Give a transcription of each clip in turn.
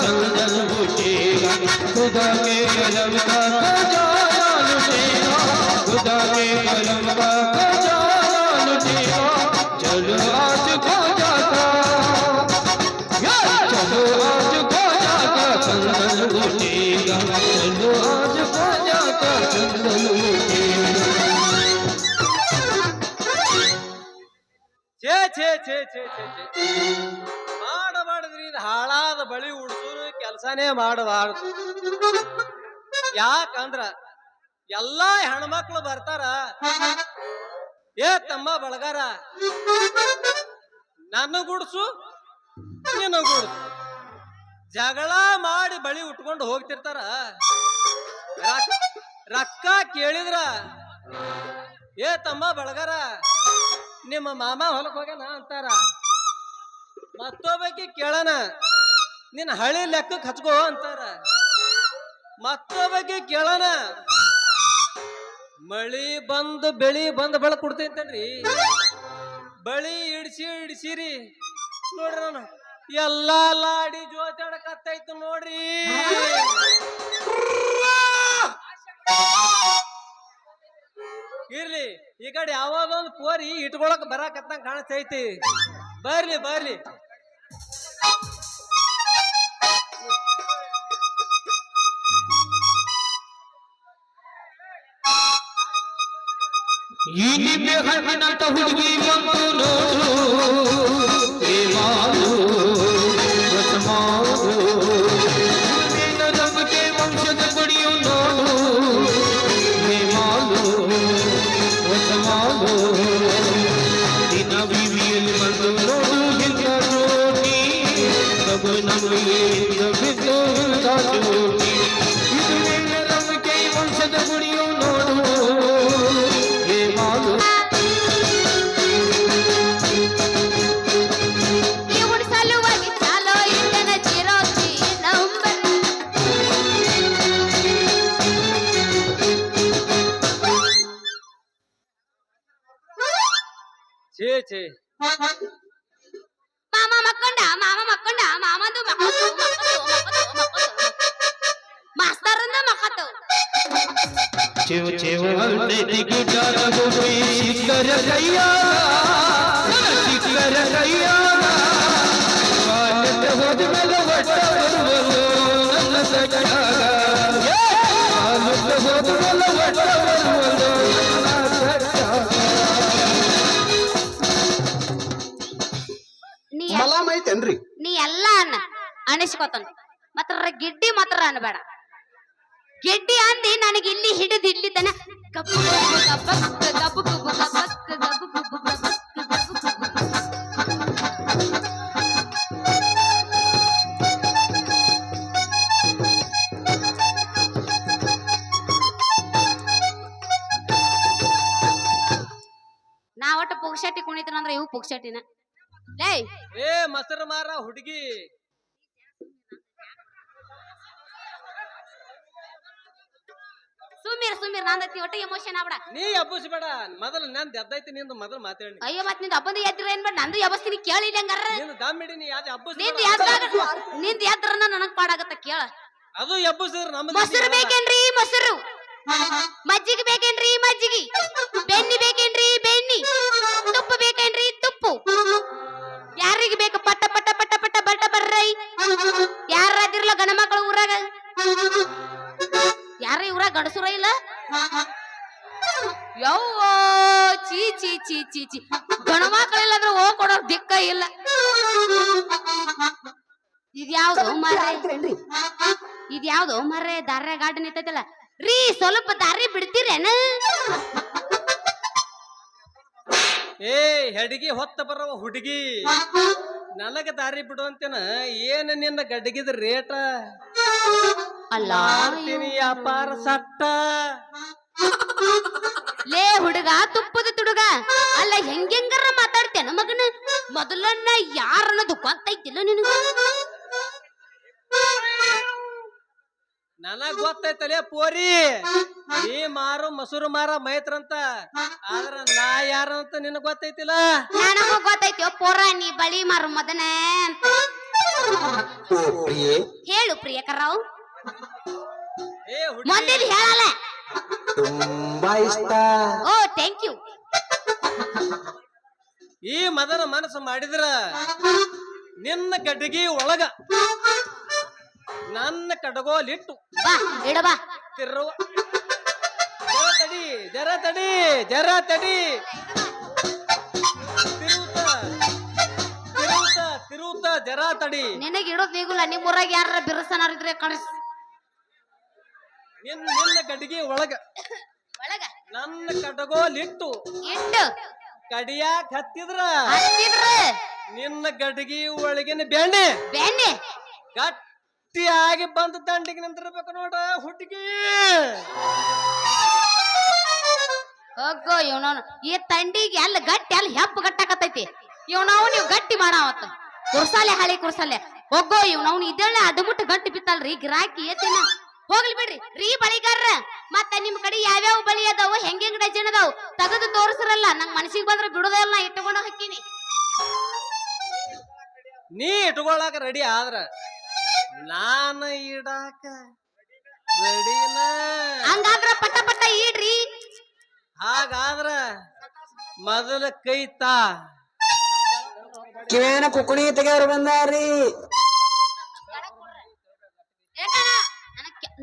चंदन बुझेगा खुदा के कलम का खजाना लुटेगा खुदा के कलम का खजाना लुटेगा चलो आज खो जाता चलो आज खो जाता चंदन बुझेगा चलो आज खो जाता चंदन बुझेगा छे छे छे छे छे छे ಹಾಳಾದ ಬಳಿ ಉಡ್ಸೋರು ಕೆಲಸನೇ ಮಾಡಬಾರ್ದು. ಯಾಕಂದ್ರ ಎಲ್ಲಾ ಹೆಣ್ಮಕ್ಳು ಬರ್ತಾರ. ಏ ತಮ್ಮ ಬಳಗಾರ, ನನ್ನ ಗುಡ್ಸು, ನಿನ್ನ ಗುಡ್ಸು. ಜಗಳ ಮಾಡಿ ಬಳಿ ಉಟ್ಕೊಂಡು ಹೋಗ್ತಿರ್ತಾರ. ರಕ್ಕ ಕೇಳಿದ್ರ, ಏ ತಮ್ಮ ಬಳಗಾರ, ನಿಮ್ಮ ಮಾಮ ಹೊಲಕ್ ಹೋಗ್ಯಾನ ಅಂತಾರ. ಮತ್ತೊಬ್ಬಕಿ ಕೇಳನ ನಿನ್ನ ಹಳಿ ಲೆಕ್ಕಕ್ಕೆ ಹಚ್ಕೋ ಅಂತಾರ. ಬಗ್ಗೆ ಕೇಳೋಣ. ಮಳಿ ಬಂದು ಬೆಳಿ ಬಂದು ಬೆಳಕ್ ಕೊಡ್ತೈತನ್ರಿ? ಬಳಿ ಇಡ್ಸಿ ಇಡ್ಸಿರಿ. ನೋಡ್ರಿ ನಾನು, ಎಲ್ಲಾ ಲಾಡಿ ಜೋತಾಡಕತ್ತೈತು ನೋಡ್ರಿ. ಇರ್ಲಿ, ಈ ಕಡೆ ಯಾವಾಗ ಒಂದು ಪೋರಿ ಇಟ್ಕೊಳಕ್ ಬರಾಕತ್ತಂಗ ಕಾಣಿಸ್ತೈತಿ. ಬರ್ಲಿ ಬರ್ಲಿ. ಈ ನಿಂಬೆ ಹಣ್ಣಿನಂತ ಹುಡುಗಿ ಬಂತು ನೋಡು ఛీ ఛీ మామ మక్కండ మామ మక్కండ మామదు మక్కదు మాస్టర్ ఉంది మక్కతో చెవు చెవు అంటే దిగుజాల గోపి శిఖర కయ్యా శిఖర కయ్యా కాలత హోదమల వట్ట వరువరు నన్న సఖ్యా ಅನಿಸ್ಕೊತಾನ ಮಾತ್ರ ಗಿಡ್ಡಿ ಮಾತ್ರ ಅನ್ಬೇಡ ಗೆಡ್ಡಿ ಅಂದಿ ನನಗೆ ಇಲ್ಲಿ ಹಿಡಿದು ಇಲ್ಲಿ ತನ ಕಪ್ಪು ಕಬ್ಬಕ್ ನಾ ಒಟ್ಟು ಕುಣಿತನಂದ್ರ ಇವು ಪುಗ್ಸಟ್ಟಿನ ಲೇ ಏ ಮೊಸರು ಮಾರ ಹುಡುಗಿ ಸುಮೀರ್ ಸುಮೀರ್ ನಂದೈತಿ ಒಟ್ಟು ಎಮೋಷನ್ ಆಗ್ಬೇಡ. ನೀ ಎಬ್ಬಸ್ಬೇಡ. ಮೊದಲು ನಾನ್ ಎದ್ದೈತಿ ನಿಂದು ಮೊದಲು ಮಾತಾಡಿ ಅಯ್ಯೋ ಮತ್ನಿಂದ ಹಬ್ಬದ ಎದ್ರ ಏನ್ ಬೇಡ ನಂದು ಯಾವಸ್ತೀನಿ ಕೇಳಿ ಹಂಗಾರ ನಿಂದು ದಮ್ ಹಿಡಿ ನೀ ಯಾವ್ದು ನಿಂದ ಎಬ್ಬಸ್ ಎದ್ರ ನಿಂದ ಎದ್ರನ ನನಗ್ ಪಾಡಾಗತ್ತ ಕೇಳ. ಅದು ಎಬ್ಬಸಿದ್ರ ನಮ್ಮ ಮೊಸರು ಬೇಕೇನ್ರಿ ಮೊಸರು? ಮಜ್ಜಿಗೆ ಬೇಕೇನ್ರಿ ಮಜ್ಜಿಗೆ? ಬೆನ್ನಿ ಬೇಕೇನ್ರಿ ಬೆನ್ನಿ ತುಪ್ಪ ಬೇಕೇನ್ರಿ ತುಪ್ಪು? ಯಾರಿಗೆ ಬೇಕು? ಪಟ್ಟ ಪಟ್ಟ ಪಟ್ಟ ಪಟ್ಟ ಬಟ್ಟ ಬರ್ರೈ. ಚೀ ಚಿ ಚಿ. ಗಣ ಮಕ್ಕಳಿಲ್ಲಂದ್ರೆ ಹೋಗ್ ಕೊಡೋ ದಿಕ್ಕ ಇಲ್ಲ. ಇದ್ಯಾವ್ದು ಮಾರ್ರೆ? ಇದ್ಯಾವ್ದು ಮರ್ರೆ? ದಾರ್ಯ ಗಾಡಿ ನಿಂತೈತಲ್ಲ. ರೀ ಸ್ವಲ್ಪ ದಾರಿ ಬಿಡ್ತೀರೇನ? ಏ ಹೆಡ್ಗಿ ಹೊತ್ತ ಬರವ ಹುಡುಗಿ. ನನಗ ದಾರಿ ಬಿಡು ಅಂತೇನ ಏನ್ ನಿನ್ನ ಗಡ್ಡಗಿದ ರೇಟ? ಅಲ್ಲ ಮಾಡ್ತೀನಿ ವ್ಯಾಪಾರ ಸಟ್ಟ. ಲೇ ಹುಡುಗ ತುಡುಗ ಅಲ್ಲ ಹೆಂಗೆಂಗಾರ ಮಾತಾಡ್ತೇನ ಮಗನ? ಮೊದಲನ್ನ ಯಾರನ್ನ ಗೊತ್ತೈತಿಲ್ಲ ನಿನಗ? ನನಗ್ ಗೊತ್ತೈತಲೇ ಪೋರಿ. ನೀ ಮಾರು ಮಸೂರು ಮಾರ ಮೈತ್ರಂತ. ಆದ್ರ ನಾ ಯಾರಂತ ನಿನಗ್ ಗೊತ್ತೈತಿಲ್ಲ ನನಗ ಗೊತ್ತೈತಿ ಪೋರ ನೀ ಬಳಿ ಮಾರು ಮದನ ಅಂತ. ಓ ಪ್ರಿಯೆ. ಹೇಳು ಪ್ರಿಯಕರಾವ್ ಏ ಹುಡುಗಿ. ಮುಂದಿನ ಹೇಳಲ್ಲ. ತುಂಬಾ ಇಷ್ಟ. ಓ ಥ್ಯಾಂಕ್ ಯು ಈ ಮದನ ಮನಸ್ಸು ಮಾಡಿದ್ರ ನಿನ್ನ ಗಡ್ಡಗಿ ಒಳಗ ನನ್ನ ಕಡಗೋಲಿಟ್ಟು ಬಾ ಇಡ ಬಾ. ತಿರುವ ಜರ ತಡಿ ಜರ ತಡಿ ಜರ ತಡಿ. ತಿರುವುತ ತಿರುವುತ ತಿರುವುತ ಜರ ತಡಿ. ನಿನಗೆ ಇಡೋದ್ ನೀಗುಲ್ಲ ನಿಮ್ಮೂರಾಗ ಯಾರ ಬಿರುಸನಾರಿದ್ರೆ ಕಳಿಸ್ ನಿನ್ನ ನಿನ್ನ ಗಡ್ಡಗಿ ಒಳಗ ಒಳಗ? ನನ್ನ ಕಡಗೋಲಿಟ್ಟು ಇಟ್ಟು ಕಡಿಯಾಕ್ ಹತ್ತಿದ್ರ? ನಿನ್ನ ಗಡಿಗೆ ಒಳಗಿನ ಬೆಣ್ಣೆ. ಬೆಣ್ಣೆ? ಗಟ್ಟಿಯಾಗಿ ಬಂದು ದಂಡಿಗೆ ನಿಂತಿರ್ಬೇಕು ನೋಡ ಹುಡುಗಿ. ಹೋಗೋ ಇವನವನು. ಈ ತಂಡಿಗೆ ಎಲ್ಲ ಗಟ್ಟಿ ಅಲ್ಲಿ ಹೆಪ್ಪ ಗಟ್ಟಾಕತೈತಿ ಇವನವ್ ನೀವು ಗಟ್ಟಿ ಮಾಡಾವತ್ತ ಕುರ್ಸಾಲೆ ಹಳಿ ಕುರ್ಸಾಲೆ. ಹೋಗೋ ಇವ್ನವ್ನು. ಇದೆಲ್ಲ ಮುಟ್ಟು ಗಟ್ಟಿ ಬಿತ್ತಲ್ರಿ. ಗಿರಾಕಿ ಏತಿನ? ಹೋಗ್ಲಿ ಬಿಡ್ರಿ. ರೀ ಬಳಿಗಾರ ಮತ್ತ ನಿಮ್ ಕಡೆ ಯಾವ್ಯಾವ ಬಳಿ ಅದಾವು? ಹೆಂಗೆಂಗ್ ಡಜನ್ ಅದಾವು? ತಗದು ತೋರಿಸ್ರಲ್ಲ. ನಂಗ್ ಮನ್ಸಿಗೆ ಬಂದ್ರೆ ಬಿಡುದಲ್ಲ ನಾ ಇಟ್ಟುಕೊಂಡು ಹಾಕಿನಿ ನೀ ಇಟ್ಕೊಳಕ ರೆಡಿ ಆದ್ರ? ನಾನ ಇಡಾಕ ರೆಡಿನ ಹಂಗಾದ್ರ ಪಟ ಪಟ ಇಡ್ರಿ. ಹಾಗಾದ್ರ ಮೊದಲ ಕೈತಾ ಕಿವೇನ ಕುಕುಣಿ ತೆಗೆಯವ್ರು ಬಂದಾರಿ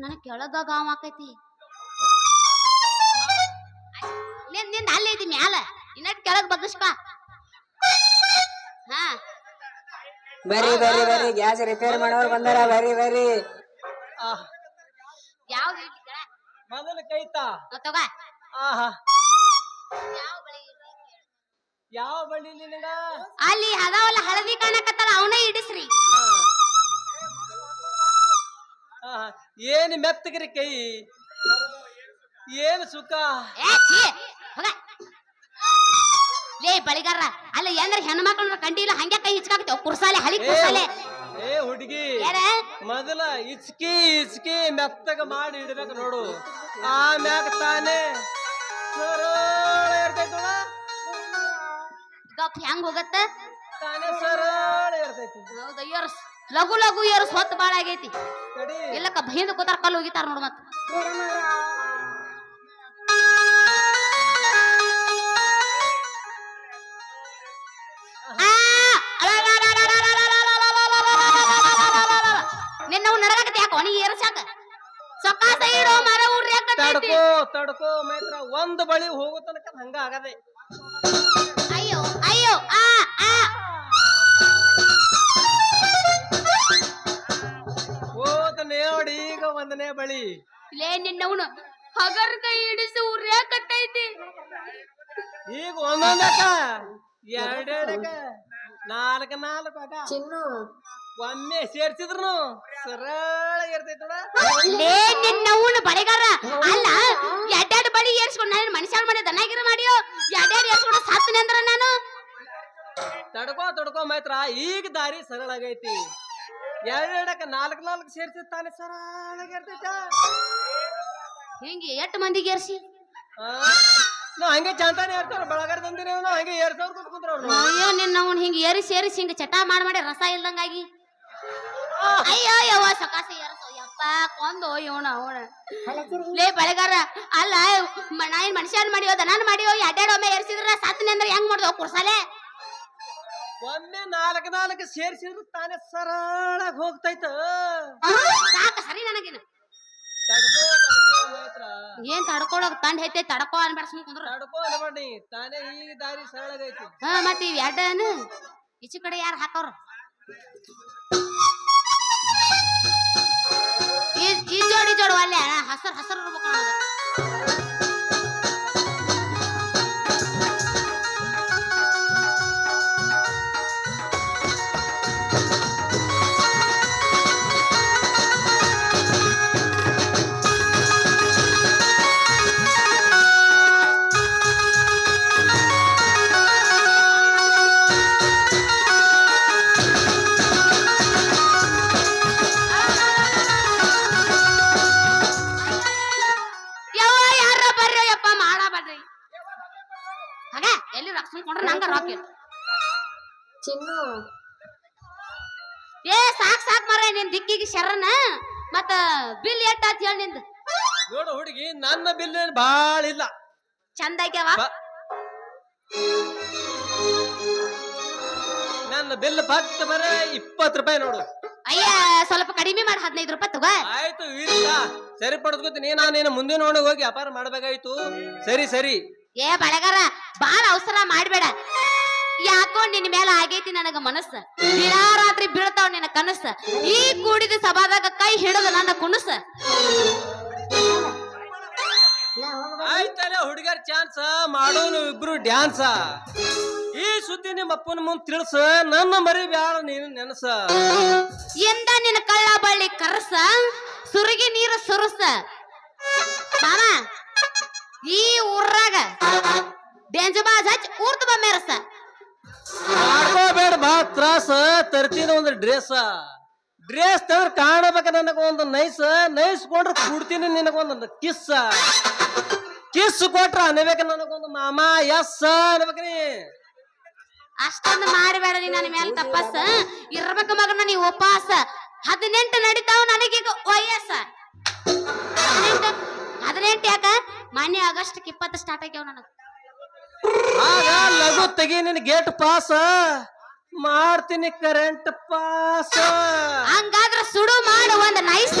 ನನಗ್ ಕೆಳಗ ಗಾವ್ ಆಕೈತಿ. ನಿನ್ನಿಂದ ಅಲ್ಲೇ ಐತಿ ಮ್ಯಾಲ. ಇನ್ನ ಕೆಳಗ್ ಬಗ್ಗಿಸ್ಪ ಹಾ. ಬರ್ರಿ ಬರ್ರಿ ಬರ್ರಿ. ಗ್ಯಾಸ್ ರಿಪೇರ್ ಮಾಡೋರು ಬಂದಾರ. ಬರ್ರಿ ಬರ್ರಿ. ಆಹ್, ಯಾವ್ದು ಇಡ್ಲಿ ಕೆಳಗ್? ಮೊದಲ ಕೈ ತಾ ತಗೋ. ಆಹಾ. ಯಾವ ಬಳಿ ಇಡ್ಲಿ? ಯಾವ ಬಳಿ ನಿನಗ? ಅಲ್ಲಿ ಅದಾವಲ್ಲ ಹಳದಿ ಕಾಣಕತ್ತಲ್ಲ ಅವನೇ ಇಡಿಸ್ರಿ ಏನ್ ಮೆತ್ತಗಿರಿ ಕೈ? ಏನ್ ಸುಖ? ಏ ಛೀ ಹೋಗ. ಲೇ ಬಳಿಗಾರ ಅಲ್ಲ ಏನ್ರ ಹೆಣ್ಮಕ್ಳನ್ನ ಕಂಡಿಲ್ಲ ಹಂಗೆ ಕೈ ಹಿಚ್ಕಾಕತ್ತೇವ್ ಕುರ್ಸಾಲೆ ಹಳಿ ಏ, ಕುರ್ಸಾಲೆ ಏ ಹುಡುಗಿ ಏನ? ಮೊದಲ ಇಚ್ಕಿ ಇಚ್ಕಿ ಮೆತ್ತಗ ಮಾಡಿ ಇಡ್ಬೇಕು ನೋಡು. ಆಮ್ಯಾಗ ತಾನೇ. ಸರಳ ಇರ್ತೈತಿ ನೋಡ ಗಪ್ ಹೆಂಗ್ ಹೋಗತ್ತ? ತಾನೇ ಸರಳ ಇರ್ತೈತಿ ಲಘು ಲಘು ಏರ್ಸ್ ಸ್ವತ್ ಬಾಳ ಆಗೈತಿ ಇಲ್ಲಕ್ಕ ಹಿಂದ ಕೂತಾರ ಕಲ್ಲು ಹೋಗಿತಾರ ನೋಡು ಮತ್ತ ನಿನ್ನವು ನಡಗತ್ತೆ ಯಾಕೋ ನೀ ಏರ್ಸಾಕ ಸೊಕ್ಕಾಸ ಇಡೋ ಮರ ಊರ್ರಿ ತಡ್ಕೋ ತಡ್ಕೋ ಮೈತ್ರ ಒಂದ್ ಬಳಿ ಹೋಗೋ ತನಕ ಹಂಗ ಆಗದೆ ಅಯ್ಯೋ ಅಯ್ಯೋ ಆ ಆ ಒಂದನೇ ಬಳಿ. ಲೇ ನಿನ್ನವನು ಹಗರ್ ಕೈ ಹಿಡಿಸಿ ಉರ್ಯಾಕತ್ತೈತಿ. ಈಗ ಒಂದೊಂದಕ್ಕ ಎರಡೆರಡಕ್ಕ ನಾಲ್ಕ ನಾಲ್ಕು ಚಿನ್ನು. ಒಮ್ಮೆ ಸೇರ್ಸಿದ್ರು ಸರಳ ಇರ್ತೈತಿ ಲೇ ನಿನ್ನವನು ಬಳೆಗಾರ. ಅಲ್ಲ ಎರಡೆರಡು ಬಳಿ ಏರ್ಸ್ಕೊಂಡು ನಾನು ಮನುಷ್ಯ ಮಾಡಿ ದನಾಗಿರ ಮಾಡಿಯೋ ಎರಡೆರಡು ಏರ್ಸ್ಕೊಂಡು ಸಾತ್ತೀನಿ ಅಂದ್ರ ನಾನು. ತಡ್ಕೋ ತಡ್ಕೋ ಮೈತ್ರ ಈಗ ದಾರಿ ಸರಳ ಆಗೈತಿ ಎರಡೆರಡಕ್ಕ ನಾಲ್ಕು ನಾಲ್ಕು ಸೇರ್ಸಿ ತಾನೇ ಸರಳಾಗಿರ್ತೈತ ಹಿಂಗೆ ಎಷ್ಟು ಮಂದಿಗೆ ಏರ್ಸಿ? ನಾ ಹಂಗೆ ಚಂತಾನೆ ಏರ್ತಾರ ಬಳಗಾರ ತಂದಿರಿ ನಾವು ಹಂಗೆ ಏರ್ಸವ್ರ ಕುಂತ್ರ ಅವ್ರು. ಅಯ್ಯೋ ನಿನ್ನವನು ಹಿಂಗೆ ಏರಿಸಿ ಏರಿಸಿ ಹಿಂಗೆ ಚಟ ಮಾಡಿ ಮಾಡಿ ರಸ ಇಲ್ದಂಗಾಗಿ. ಅಯ್ಯೋ ಯವ್ವ ಸಕಾಸ ಏರ್ಸೋ. ಯಪ್ಪ ಕೊಂದು ಇವಣ ಅವಣ ಲೇ ಬೆಳಗಾರ ಅಲ್ಲ ಮ- ನಾ ಏನು ಮನುಷ್ಯನ್ ಮಾಡಿಯೋ ದನಾನ್ ಮಾಡಿಯೋ ಅಡ್ಡಾಡೊಮ್ಮೆ ಏರ್ಸಿದ್ರ ಸಾತ್ನಿ ಅಂದ್ರೆ ಹೆಂಗ್ ಮಾಡ್ದೋ ಕುರ್ಸಾಲೆ? ಒಮ್ಮೆ ನಾಲ್ಕು ನಾಲ್ಕು ಸೇರ್ಸಿದ್ರು ತಾನೇ ಸರಳಾಗಿ ಹೋಗ್ತೈತ. ಸಾಕ ಸರಿ ನನಗೇನು. ತಡ್ಕೋ ತಡ್ಕೋ ಮೈತ್ರ. ಏನ್ ತಡ್ಕೊಳಕ್ ತಂಡ ಐತೆ ತಡ್ಕೋ ಅನ್ಬೇಡ ಸುಮ್ ಕುಂದ್ರ. ತಡ್ಕೋ ಅನ್ಬೇಡಿ ತಾನೇ ಈ ದಾರಿ ಸರಳಾಗೈತಿ. ಹಾ ಮತ್ತೆ ಇವ್ ಎರಡನು ಈಚೆ ಕಡೆ ಯಾರು ಹಾಕವ್ರ? ಈ ಈ ಜೋಡಿ ಜೋಡು ಅಲ್ಲೇ ಹಸರ್ ಹಸರ್ ಇರ್ಬೇಕು ಚಂದ ಆಗ್ಯಾವ ನನ್ನ ಬಿಲ್ ಭಕ್ತ ಬರ ಇಪ್ಪತ್ತು ರೂಪಾಯಿ ನೋಡು. ಅಯ್ಯ ಸ್ವಲ್ಪ ಕಡಿಮೆ ಮಾಡಿ ಹದಿನೈದು ರೂಪಾಯಿ ತಗೋ. ಆಯ್ತು ಇಲ್ಲ ಸರಿ ಪಡೆದ್ಕೋತೀನಿ ನಾನು ನೀನು ಮುಂದಿನ ನೋಡಿ ಹೋಗಿ ವ್ಯಾಪಾರ ಮಾಡ್ಬೇಕಾಯ್ತು? ಸರಿ ಸರಿ. ಏ ಬಳಗಾರ ಬಾಳ ಅವಸರ ಮಾಡ್ಬೇಡ. ಯಾಕೋ ನಿನ್ ಮೇಲೆ ಆಗೈತಿ ನನಗ ಮನಸ್ಸು. ದಿನಾರಾತ್ರಿ ಬೀಳ್ತಾವ ನಿನ್ನ ಕನಸು. ಈ ಕೂಡಿದ ಸಭಾದಾಗ ಕೈ ಹಿಡಿದ ನನ್ನ ಕುಣಸ. ಆಯ್ತಲ್ಲ ಹುಡುಗರ್ ಚಾನ್ಸ್ ಮಾಡೋನು ಇಬ್ರು ಡ್ಯಾನ್ಸ ಈ ಸುದ್ದಿ ನಿಮ್ಮ ಅಪ್ಪನ ಮುಂದ್ ತಿಳಿಸ ನನ್ನ ಮರಿ ಬ್ಯಾಳ ನೀನು ನೆನಸ. ಎಂದ ನಿನ್ನ ಕಳ್ಳ ಬಳ್ಳಿ ಕರಸ ಸುರುಗಿ ನೀರು ಸುರಸ. ಮಾಮ ಈ ಊರಾಗ ಡೇಂಜು ಬಾಜ್ ಹಚ್ಚಿ ಊರ್ದು ಬಮ್ಮೆರಸ ಮಾಡ್ಕೋಬೇಡ ಬಾ ತ್ರಾಸ ತರ್ತೀನಿ ಒಂದು ಡ್ರೆಸ್. ಡ್ರೆಸ್ ತಂದ್ರ ಕಾಣಬೇಕ ನನಗೊಂದು ನೈಸ್ ನೈಸ್ ಕೊಂಡ್ರೆ ಕೊಡ್ತೀನಿ ನಿನಗೊಂದು ಕಿಸ್ ಕಿಸ್ ಕೊಟ್ರ ಅನ್ಬೇಕ ನನಗೊಂದು ಮಾಮ ಎಸ್ ಅನ್ಬೇಕ್ರಿ ಅಷ್ಟೊಂದು ಮಾಡಬೇಡ ನೀ ನನ್ನ ಮೇಲೆ ತಪ್ಪಸ್ಸ ಇರ್ಬೇಕು ಮಗನ ನೀ ಉಪವಾಸ ಹದಿನೆಂಟು ನಡೀತಾವ ನನಗೀಗ ವಯಸ್ಸ. ಹದಿನೆಂಟು ಹದಿನೆಂಟು ಯಾಕ? ಮೊನ್ನೆ ಆಗಸ್ಟ್ ಇಪ್ಪತ್ತು ಸ್ಟಾರ್ಟ್ ಆಗ್ಯಾವ ನನಗ. ಆಗ ಲಘು ತೆಗಿ ನಿನ್ ಗೇಟ್ ಪಾಸ್ ಮಾಡ್ತೀನಿ ಕರೆಂಟ್ ಪಾಸ್ ಹಂಗಾದ್ರ ಸುಡು ಮಾಡು ಒಂದ್ ನೈಸ್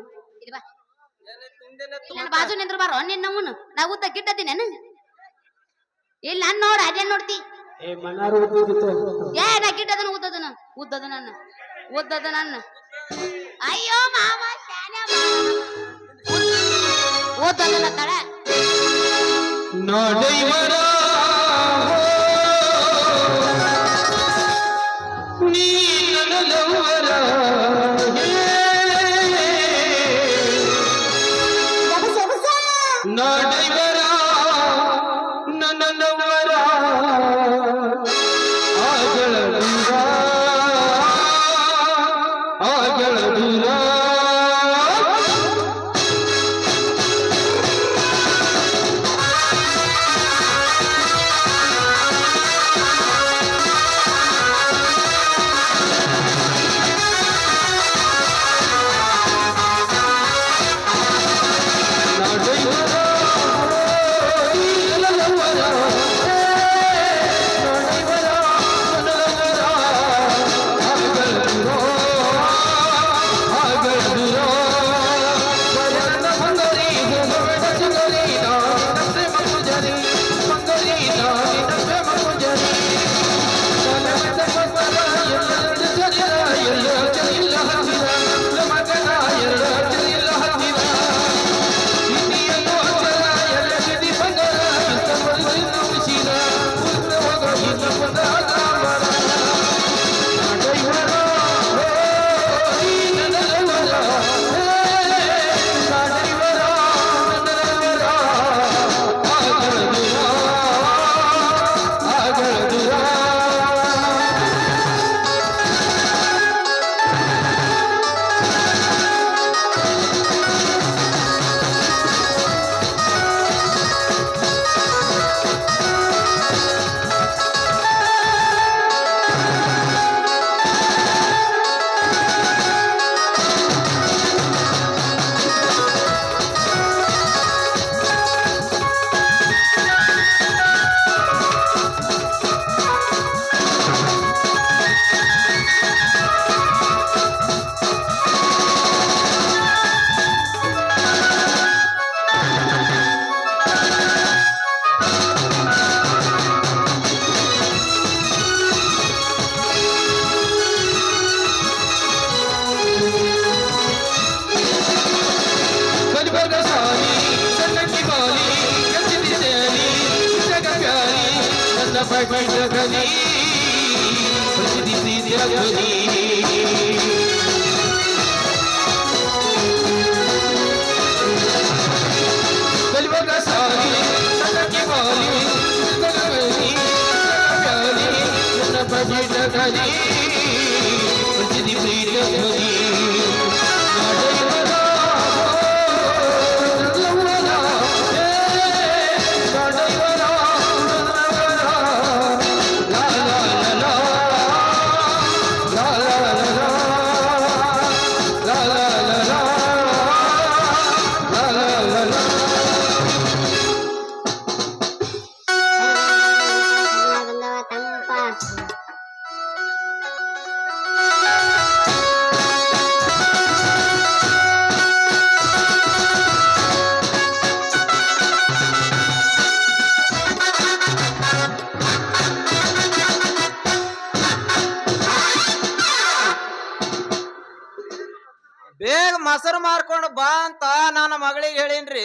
ಬಾಜು ನಿಂದ್ರ ಬಾರ ನಿನ್ನ ನಮ್ಮನು ನಾ ಉದ್ದ ಗಿಡ್ಡದಿನೇನು ಇಲ್ಲ ನಾನು ನೋಡ ಅದೇನ್ ನೋಡ್ತಿ? ಏ ನಾ ಗಿಡ್ಡದನ ಉದ್ದದ ನಾನು ಉದ್ದದ ನನ್ನ ಉದ್ದದ ನನ್ನ ಅಯ್ಯೋ ಮಾವ ಶಾನೆ ತಳ ತಡ. ನನ್ನ ನೀಲನುಗವರ ભજન કરી ભજની. પ્રીત ಬೇಗ ಮೊಸರು ಮಾರ್ಕೊಂಡು ಬಾ ಅಂತ ನನ್ನ ಮಗಳಿಗೆ ಹೇಳಿನ್ರಿ.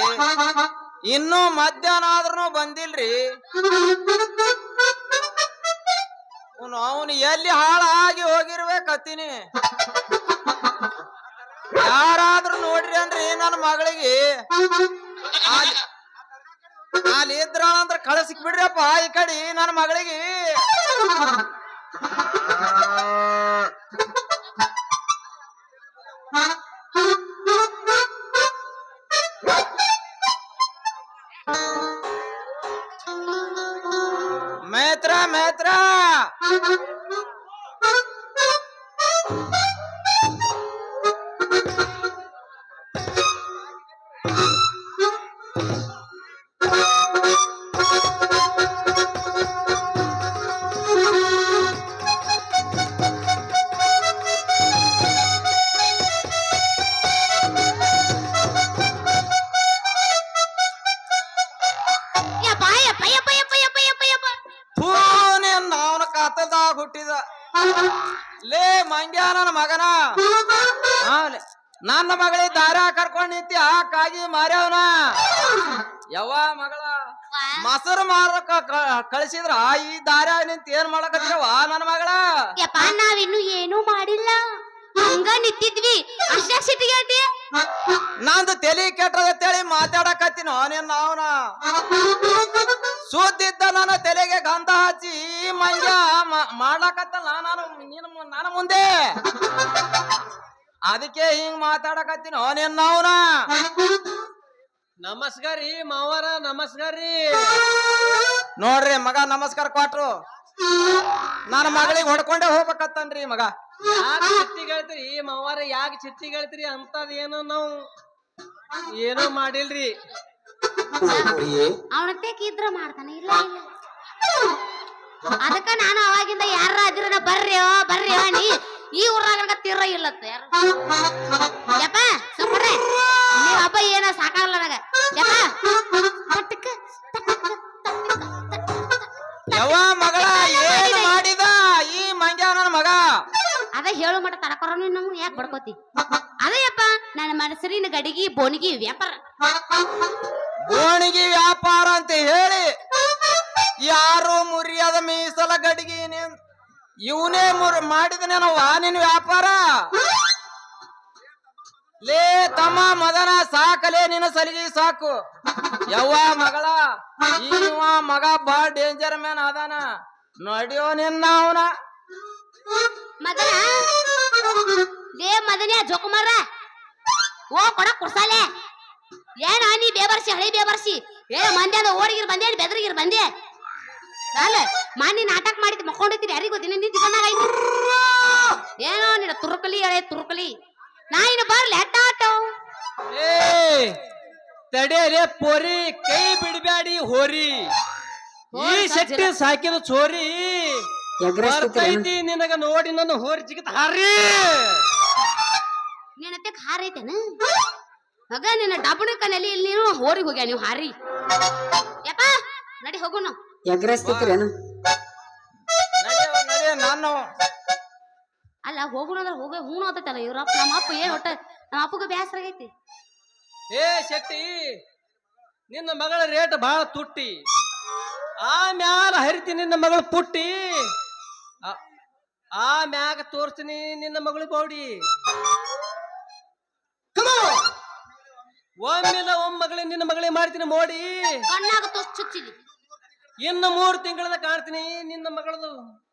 ಇನ್ನೂ ಮಧ್ಯಾಹ್ನ ಆದ್ರೂ ಬಂದಿಲ್ರಿ ಅವನು ಎಲ್ಲಿ ಹಾಳಾಗಿ ಹೋಗಿರ್ಬೇಕತ್ತೀನಿ. ಯಾರಾದ್ರೂ ನೋಡ್ರಿ ಅನ್ರಿ ನನ್ನ ಮಗಳಿಗೆ. ಅಲ್ಲಿ ಕಳಸಿಕ್ ಕಳಿಸಿಕ್ ಬಿಡ್ರಪ್ಪ ಈ ಕಡೆ ನನ್ನ ಮಗಳಿಗೆ. ಮೇತ್ರ. ಕಳಿಸಿದ್ರ ಈ ದಾರ ನಿಂತ ಏನ್ ಮಾಡಕತ್ತಿರವ ನನ್ನ ಮಗಳ? ಯಪ್ಪ ನಾವಿನ್ನು ಏನೂ ಮಾಡಿಲ್ಲ. ಹಂಗ ನಿಂತಿದ್ವಿ. ಅಷ್ಟೇ ನಂದು ತಲಿ ಕೆಟ್ಟದಂತೇಳಿ ಮಾತಾಡಕತ್ತಿನ ನಿನ್ನ ಅವನ ಸೂತಿದ್ದ ನನ್ನ ತಲೆಗೆ ಗಂಧ ಹಚ್ಚಿ ಈ ಮಂಗ್ಯ ಮ- ಮಾಡ್ಲಕತ್ತಲ್ಲ ನಾನು ನಿನ್ನ ನನ್ನ ಮುಂದೆ. ಅದಕ್ಕೆ ಹಿಂಗ್ ಮಾತಾಡಕತ್ತಿನ ನಿನ್ನ ಅವನ ನಮಸ್ಕಾರ ರೀ ಮಾವಾರ ನಮಸ್ಕಾರ. ರೀ ನೋಡ್ರಿ ಮಗ ನಮಸ್ಕಾರ ಕೊಟ್ರು. ನನ್ನ ಮಗಳಿಗೆ ಹೊಡ್ಕೊಂಡೇ ಹೋಗ್ಬೇಕತ್ತನ್ರಿ ಮಗ. ಯಾಕೆ ಚಿಟ್ಟಿಗೆ ಹೇಳ್ತೀರಿ ಮಾವಾರ ಯಾಕೆ ಚಿಟ್ಟಿಗೆ ಅಂತದ ಅಂತದ್ ಏನೋ ನಾವು ಏನೋ ಮಾಡಿಲ್ರಿ. ಅವನತ್ತೆ ಇದ್ರ ಮಾಡ್ತಾನೆ ಇಲ್ಲ ಇಲ್ಲ. ಅದಕ್ಕ ನಾನು ಅವಾಗಿಂದ ಯಾರ ಅದಿರನ ಬರ್ರಿ ಬರ್ರಿ ನೀ ಈ ಊರಾಗ ತಿರ ಇಲ್ಲತ್ತ ಯಾರ? ಯಪ್ಪ ಸುಮ್ಮನೆ. ಹಬ್ಬ ಏನ ಸಾಕಾಗಲ್ಲ ನನಗ. ತಟ್ಟಕ್ಕ. ಯವ್ವ ಮಗಳ ಏನ್ ಮಾಡಿದ? ಈ ಮಂಗ್ಯ ನನ್ನ ಮಗ. ಅದ ಹೇಳು ಮಟ ತಡಕೊರ ನಾವು ಯಾಕೆ ಬಡ್ಕೋತಿ? ಅದಯ್ಯಪ್ಪ ನನ್ನ ಮನಸ್ಸಿನ ಗಡಿಗಿ ಬೋನಿಗಿ ವ್ಯಾಪಾರ. ಬೋಣಿಗೆ ವ್ಯಾಪಾರ ಅಂತ ಹೇಳಿ ಯಾರು ಮುರಿಯದ ಮೀಸಲ ಗಡಿಗೆ ಇವನೇ ಮುರ್ ಮಾಡಿದನೇನವ್ವ ನಿನ್ ವ್ಯಾಪಾರ? ಲೇ ತಮ್ಮ ಮದನ ಸಾಕಲೇ ನಿನ್ನ ಸಲಿಗೆ ಸಾಕು. ಯವ್ವ ಮಗಳ ಮಗ ಬಾಳ ಡೇಂಜರ್ ಮ್ಯಾನ್ ಅದಾನ. ನಡಿಯೋ ನಿನ್ನ ಅವನ. ಮದನ ಲೇ ಜೋಕುಮಾರ ಓ ಕೊಡ ಕುರ್ಸಾಲೆ ಏನ ನೀ ಬೇಬರ್ಸಿ, ಹಳಿ ಬೇಬರ್ಸಿ. ಏನ ಮಂದಿ ಅದ, ಓಡಿಗಿರ್ ಬಂದೆ, ಬೆದರಿಗಿರ್ ಬಂದೆ. ಸಾಲ ಮಾನಿ ನಾಟಕ ಮಾಡಿದ್ ಮಕ್ಕೊಂಡಿದ್ದೀನಿ ಯಾರಿಗೂ ದಿನ ನಿಂತಿ ಬಂದಾಗ ಐತಿ ಏನೋ ನಿನ್ನ ತುರುಕಲಿ ಎಳೆ ತುರುಕಲಿ ನಾ ಇನ್ನು ಬರ್ಲಿ ಅಟ್ಟ ಆಟೋ ಏ ತಡೆಯಲೇ ಪೋರಿ ಕೈ ಬಿಡಬ್ಯಾಡಿ ಹೋರಿ. ಈ ಶಕ್ತಿ ಸಾಕಿದ ಚೋರಿ ಬರ್ತೈತಿ ನಿನಗ ನೋಡಿ ನನ್ನ ಹೋರಿ ಜಿಗಿತ ಹಾರಿ ನಿನ್ನತ್ತೆ ಹಾರೈತೇನ? ಮಗ ನಿನ್ನ ಡಬ್ಬಣ ಇಲ್ಲಿ ನೀನು ಹೋರಿಗೆ ಹೋಗ್ಯಾ ನೀವು ಹಾರಿ. ಯಪ್ಪ ನಡಿ ಹೋಗೋಣ ನಾವು. ಎಗ್ರೆಸ್ ತಿಂತೀರೇನು ನಡಿಯವ ನಾನು. ಅಲ್ಲ ಹೋಗುಣ ಅಂದ್ರೆ ಹೋಗ ಹೂಣ ಆತೈತಲ್ಲ ಇವ್ರಪ್ಪ. ನಮ್ಮ ಅಪ್ಪ ಏನ್ ಒಟ್ಟ ನಮ್ಮ ಅಪ್ಪಗ ಬ್ಯಾಸರ ಆಗೈತಿ ಏ ಶೆಟ್ಟಿ ನಿನ್ನ ಮಗಳ ರೇಟ್ ಬಹಳ ತುಟ್ಟಿ. ಆ ಮ್ಯಾಲ ಹರಿತಿ ನಿನ್ನ ಮಗಳು ಪುಟ್ಟಿ. ಆ- ಆ ಮ್ಯಾಗ ತೋರ್ಸ್ತೀನಿ ನಿನ್ನ ಮಗಳು ಬೌಡಿ ಒಮ್ಮಿಲ್ಲ ಒಮ್ಮ ಮಗಳ ನಿನ್ನ ಮಗಳಿಗೆ ಮಾಡ್ತೀನಿ ಮೋಡಿ. ಕಣ್ಣಾಗ ತೋಸ್ ಚುಚ್ಚಿಲಿ. ಇನ್ನು ಮೂರು ತಿಂಗಳದ ಕಾಣ್ತೀನಿ ನಿನ್ನ ಮಗಳದು.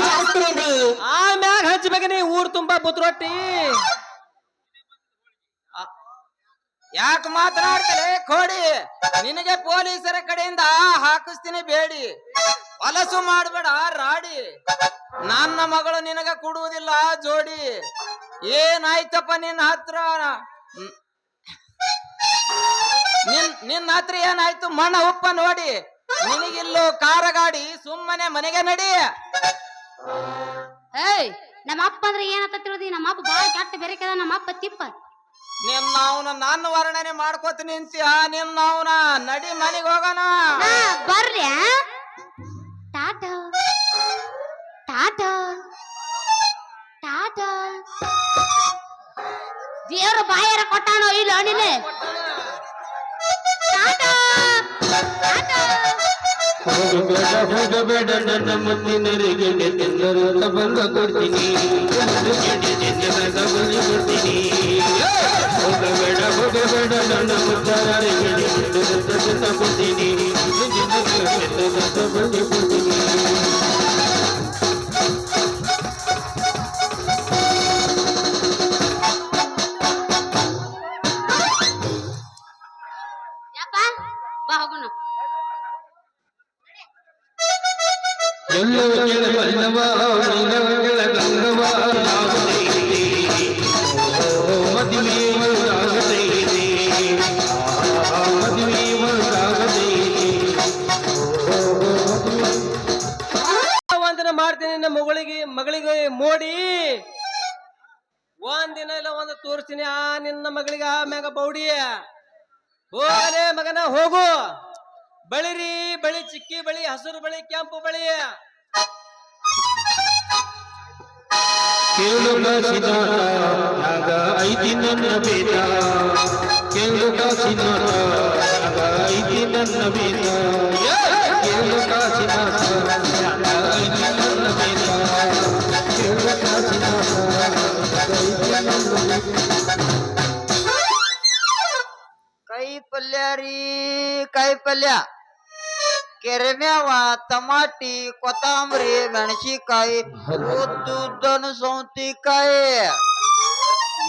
ಜಾಸ್ತಿನೇನ್ರಿ ಆಮ್ಯಾಗ ಹಚ್ಬೇಕ ನೀ ಊರ್ ತುಂಬಾ ಬುದ್ರೊಟ್ಟಿ ಯಾಕ ಮಾತನಾಡ್ತಾರೆ ಕೋಡಿ? ನಿನಗೆ ಪೊಲೀಸರ ಕಡೆಯಿಂದ ಹಾಕಿಸ್ತೀನಿ ಬೇಡಿ. ಹೊಲಸು ಮಾಡಬೇಡ ರಾಡಿ. ನನ್ನ ಮಗಳು ನಿನಗೆ ಕೊಡುವುದಿಲ್ಲ ಜೋಡಿ. ಏನಾಯ್ತಪ್ಪ ನಿನ್ನ ಹತ್ರ. ನಿನ್ ನಿನ್ನ ಹತ್ರ ಏನಾಯ್ತು? ಮಣ್ಣ ಉಪ್ಪ ನೋಡಿ. ನಿನಗಿಲ್ಲೋ ಕಾರ ಗಾಡಿ ಸುಮ್ಮನೆ ಮನೆಗೆ ನಡಿ. ಏಯ್ ನಮ್ಮ ಅಪ್ಪ ಅಂದ್ರೆ ಏನಂತ ತಿಳಿದಿ? ನಮ್ಮ ಅಪ್ಪ ಬಾಳ ಕೆಟ್ಟ ಬೇರೆ ಕದ ನಮ್ಮ ಅಪ್ಪ ತಿಪ್ಪ. ನಿನ್ನ ಅವನ ನಾನು ವರ್ಣನೆ ಮಾಡ್ಕೋತೀನಿ ಅಂತೀಯ? ನಿನ್ನ ಅವನ ನಡಿ ಮನೆಗೆ ಹೋಗೋಣ. ಬರ್ರಿ ಆ? ಟಾಟಾ ಟಾಟಾ ಟಾಟಾ ದೇವ್ರ ಬಾಯಾರ ಕೊಟ್ಟಾನೋ ಇಲ್ಲ ಟಾಟಾ ಟಾಟಾ ಹೋಗಬೇಡ ಹೋಗಬೇಡ ನನ್ನ ಮುತ್ತಿನರಿಗೆ ತಿನ್ನರು ಬಂದ ಕೊಡ್ತೀನಿ ಒಂದು ಗೆಡ್ಡೆ ತಿನ್ನದ ಬಂದು ಕೊಡ್ತೀನಿ ಹೋಗಬೇಡ ಹೋಗಬೇಡ ನನ್ನ ಮುತ್ತರಿಗೆ ತಿನ್ನದ ಕೊಡ್ತೀನಿ ತಿನ್ನದ ಬಂದು ಕೊಡ್ತೀನಿ ಎಲ್ಲೋ ಒಂದಿನ ಮಾಡ್ತೀನಿ ನಿನ್ನ ಮಗಳಿಗೆ ಮಗಳಿಗೆ ಮೋಡಿ. ಒಂದಿನ ಇಲ್ಲ, ಒಂದು ತೋರಿಸ್ತೀನಿ ಆ ನಿನ್ನ ಮಗಳಿಗೆ ಆ ಆಮ್ಯಾಗ ಬೌಡಿ. ಹೋಗಲೇ ಮಗನ, ಹೋಗು. ಬಳಿರಿ ಬಳಿ ಚಿಕ್ಕಿ ಬಳಿ ಹಸಿರು ಬಳಿ ಕೆಂಪು ಬಳಿ ಕೇಳು ಕಾಸಿನಾಥ ಯಾಗ ಐತಿ ನನ್ನ ಬೇದ ಕೇಳು ಕಾಸಿನಾಥ ಯಾಗ ಐತಿ ನನ್ನ ಬೇದ ಕೇಳು ಬೇದ ಕೈ ಪಲ್ಯ ರೀ ಕಾಯಿ ಪಲ್ಯ ಕೆರೆಮ್ಯಾವ ತಮಾಟಿ ಕೊತ್ತಂಬರಿ ಮೆಣಸಿಕಾಯಿ ಉದ್ದುದ್ದನು ಸೌತಿಕಾಯಿ.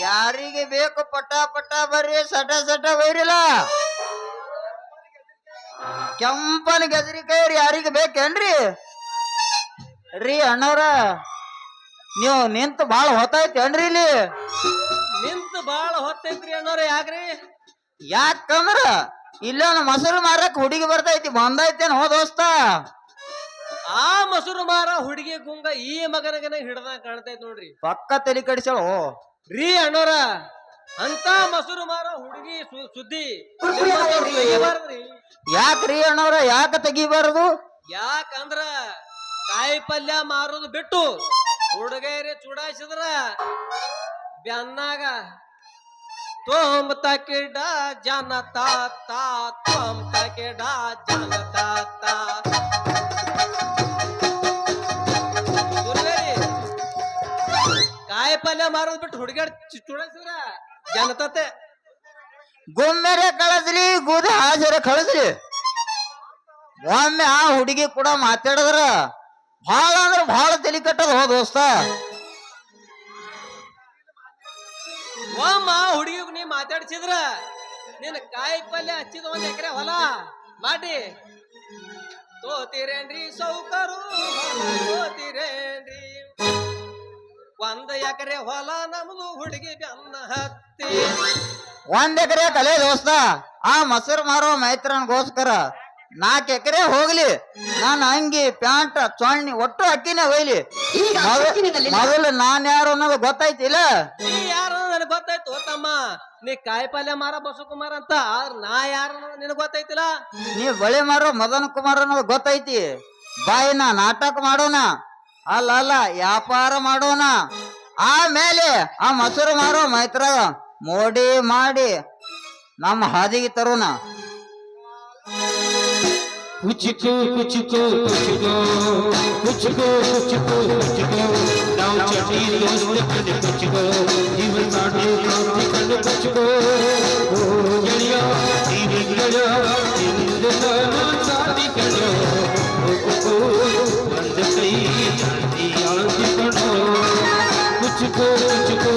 ಯಾರಿಗೆ ಬೇಕು ಪಟ ಪಟ ಬರ್ರಿ ಸಟ ಸಟ ಬೈರಿಲ್ಲ. ಕೆಂಪನ ಗಜರಿಕಾಯಿ ರೀ ಯಾರಿಗೆ ಬೇಕೇನ್ರಿ? ರೀ ಅಣ್ಣವ್ರ ನೀವು ನಿಂತು ಬಾಳ ಹೊತ್ತಾಯ್ತೇನ್ರಿ ಇಲ್ಲಿ? ನಿಂತು ಬಾಳ ಹೊತ್ತೈತ್ರಿ ಅಣ್ಣವ್ರ ಯಾಕ್ರಿ? ಯಾಕಂದ್ರ ಇಲ್ಲೊಂದು ಮೊಸರು ಮಾರಕ್ ಹುಡುಗಿ ಬರ್ತೈತಿ ಬಂದೈತೇನ್ ಹೋ ದೋಸ್ತ. ಆ ಮೊಸರು ಮಾರ ಹುಡುಗಿ ಗುಂಗ ಈ ಮಗನಗನ ಹಿಡ್ದ ಕಾಣ್ತೈತ್ ನೋಡ್ರಿ. ಪಕ್ಕ ತಲೆ ಕಡಿಸಳು ರೀ ಅಣ್ಣರ ಅಂತ ಮೊಸರು ಮಾರ ಹುಡುಗಿ ಸು- ಸುದ್ದಿ. ಯಾಕ ರೀ. ಯಾಕ್ರಿ ಅಣ್ಣವ್ರ ಯಾಕ ತೆಗಿಬಾರದು? ಯಾಕಂದ್ರ ಕಾಯಿ ಪಲ್ಯ ಮಾರೋದು ಬಿಟ್ಟು ಹುಡುಗೇರಿ ಚುಡಾಯಿಸಿದ್ರ ಬೆನ್ನಾಗ ತೋಮ್ ತಕಿಡ ಜನತಾ ತಾ ತೋಮ್ ತಕಿಡ ಜನತ ತಾ ಕಾಯಿ ಪಲ್ಯ ಮಾರೋದು ಬಿಟ್ಟು ಹುಡುಗಾಡ್ ಚುಡಾಯಿಸಿದ್ರ ಜನತತೆ ಗುಮ್ಮೆರೆ ಕಳಸ್ರಿ ಗುದ ಹಾಜರ ಕಳಸ್ರಿ ಒಮ್ಮೆ ಆ ಹುಡುಗಿ ಕೂಡ ಮಾತಾಡಿದ್ರ ಭಾಳ ಅಂದ್ರ ಭಾಳ ತಲೆ ಕಟ್ಟದ ಹೋ ದೋಸ್ತ. ಒಮ್ಮ ಹುಡುಗಿಗ್ ನೀ ಮಾತಾಡ್ಸಿದ್ರ? ನಿನ್ನ ಕಾಯಿ ಪಲ್ಯ ಹಚ್ಚಿದ ಒಂದ್ ಎಕರೆ ಹೊಲ. ಮಾಡಿ ತೋತಿರೇನ್ರಿ ಸೌಕರು ತೋತಿರೇನ್ರಿ? ಒಂದ್ ಎಕರೆ ಹೊಲ ನಮ್ದು ಹುಡುಗಿ ಬೆನ್ನ ಹತ್ತಿ. ಒಂದ್ ಎಕರೆ ಕಲೆ ದೋಸ್ತ ಆ ಮೊಸರು ಮಾರೋ ಮೈತ್ರನ್ಗೋಸ್ಕರ ನಾಲ್ಕ ಎಕರೆ ಹೋಗ್ಲಿ. ನಾನು ಅಂಗಿ ಪ್ಯಾಂಟ್ ಚೊಣ್ಣಿ ಒಟ್ಟು ಅಕ್ಕಿನೇ ಹೋಯ್ಲಿ. ಮೊದಲು ನಾನ್ ಯಾರು ಅನ್ನೋದು ಗೊತ್ತಾಯ್ತಿಲ್ಲ? ನೀ ಯಾರು? ಗೊತ್ತಾಯ್ತು ತಮ್ಮ ನೀ ಕಾಯಿ ಪಲ್ಯ ಮಾರ ಬಸವಕುಮಾರ್ ಅಂತ ಆದ್ರ ನಾ ಯಾರು ನಿನಗ್ ಗೊತ್ತೈತಿಲ್ಲ? ನೀ ಬಳೆ ಮಾರೋ ಮದನ್ ಕುಮಾರ್ ಅನ್ನೋದು ಗೊತ್ತೈತಿ. ಬಾಯಿನ ನಾಟಕ ಮಾಡೋಣ ಅಲ್ಲ ಅಲ್ಲ ವ್ಯಾಪಾರ ಮಾಡೋಣ. ಆಮೇಲೆ ಆ ಮೊಸರು ಮಾರೋ ಮೈತ್ರ ಮೋಡಿ ಮಾಡಿ ನಮ್ಮ ಹಾದಿಗೆ ತರೋಣ. ಕುಚಿಕು ಕುಚಿಕು ಕುಚಿಕು. लाओ चटी दोस्त कन बचबो जीवन साडे काफी कन बचबो ओ जड़िया जीवन जड़िया जीवन ना साडी कनो ओ बंद कई जाती आंख कनो कुछ को कुछ को